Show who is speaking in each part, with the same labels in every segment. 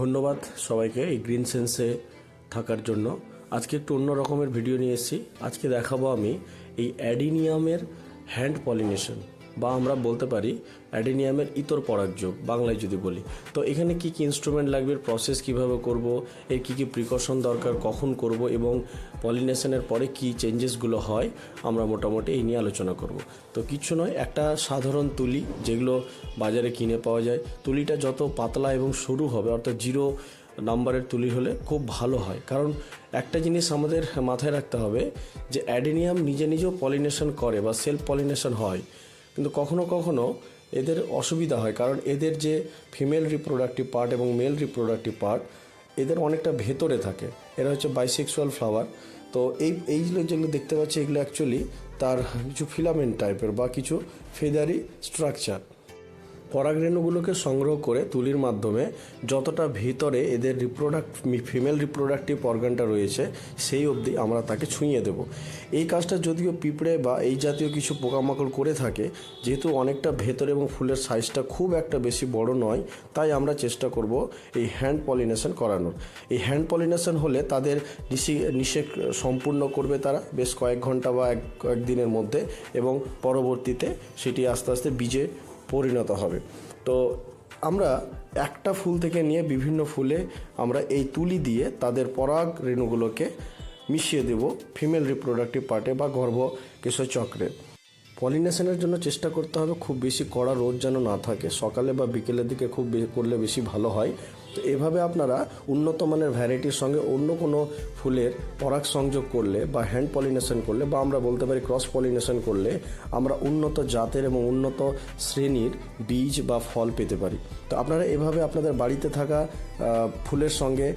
Speaker 1: ধন্যবাদ সবাইকে এই গ্রিন সেন্সে থাকার জন্য। আজকে একটু অন্য রকমের ভিডিও নিয়ে এসেছি। আজকে দেখাবো আমি এই অ্যাডিনিয়ামের হ্যান্ড পলিনেশন। বা আমরা বলতে পারি অ্যাডেনিয়ামের ইতর পরাগযোগ বাংলায় যদি বলি। তো এখানে কি কি ইনস্ট্রুমেন্ট লাগবে প্রসেস কীভাবে করব, এর কি কি প্রিকশন দরকার, কখন করব এবং পলিনেশনের পরে কি চেঞ্জেসগুলো হয়, আমরা মোটামুটি এই নিয়ে আলোচনা করব। তো কিছু নয়, একটা সাধারণ তুলি যেগুলো বাজারে কিনে পাওয়া যায়। তুলিটা যত পাতলা এবং সরু হবে, অর্থাৎ জিরো নাম্বারের তুলি হলে খুব ভালো হয়। কারণ একটা জিনিস আমাদের মাথায় রাখতে হবে যে অ্যাডেনিয়াম নিজে নিজেও পলিনেশন করে বা সেলফ পলিনেশন হয়। কিন্তু কখনো কখনো এদের অসুবিধা হয়। কারণ এদের যে ফিমেল রিপ্রোডাক্টিভ পার্ট এবং মেল রিপ্রোডাক্টিভ পার্ট এদের অনেকটা ভেতরে থাকে। এরা হচ্ছে বাইসেক্সুয়াল ফ্লাওয়ার তো এই এইগুলো যেগুলো দেখতে পাচ্ছি, এগুলো অ্যাকচুয়ালি তার কিছু ফিলামেন্ট টাইপের বা কিছু ফেদারি স্ট্রাকচার পরাগরেণুগুলোকে সংগ্রহ করে তুলির মাধ্যমে যতটা ভিতরে এদের রিপ্রোডাক্ট ফিমেল রিপ্রোডাক্টিভ অর্গানটা রয়েছে, সেই অবধি আমরা তাকে ছুঁয়ে দেব। এই কাজটা যদিও পিঁপড়ে বা এই জাতীয় কিছু পোকামাকড় করে থাকে, যেহেতু অনেকটা ভেতরে এবং ফুলের সাইজটা খুব একটা বেশি বড় নয়, তাই আমরা চেষ্টা করব এই হ্যান্ড পলিনেশন করানোর। এই হ্যান্ড পলিনেশন হলে তাদের নিষে নিষেক সম্পূর্ণ করবে তারা বেশ কয়েক ঘণ্টা বা এক, কয়েকদিনের মধ্যে এবং পরবর্তীতে সেটি আস্তে আস্তে বীজে পরিণত হবে। তো আমরা একটা ফুল থেকে নিয়ে বিভিন্ন ফুলে আমরা এই তুলি দিয়ে তাদের পরাগ রেণুগুলোকে মিশিয়ে দেব ফিমেল রিপ্রোডাক্টিভ পার্টে বা গর্ভ চক্রে পলিনেশনের জন্য চেষ্টা করতে হবে, খুব বেশি কড়া রোদ যেন না থাকে। সকালে বা বিকেলের দিকে খুব করলে বেশি ভালো হয়। তো এভাবে আপনারা উন্নত মানের ভ্যারাইটির সঙ্গে অন্য কোনো ফুলের পরাগ সংযোগ করলে বা হ্যান্ড পলিনেশন করলে বা আমরা বলতে পারি ক্রস পলিনেশন করলে আমরা উন্নত জাতের এবং উন্নত শ্রেণির বীজ বা ফল পেতে পারি। তো আপনারা এভাবে আপনাদের বাড়িতে থাকা ফুলের সঙ্গে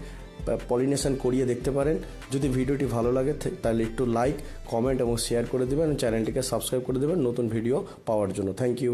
Speaker 1: পলিনেশন করিয়ে দেখতে পারেন। যদি ভিডিওটি ভালো লাগে তাহলে একটু লাইক কমেন্ট এবং শেয়ার করে দেবেন চ্যানেলটিকে সাবস্ক্রাইব করে দেবেন। নতুন ভিডিও পাওয়ার জন্য। Thank you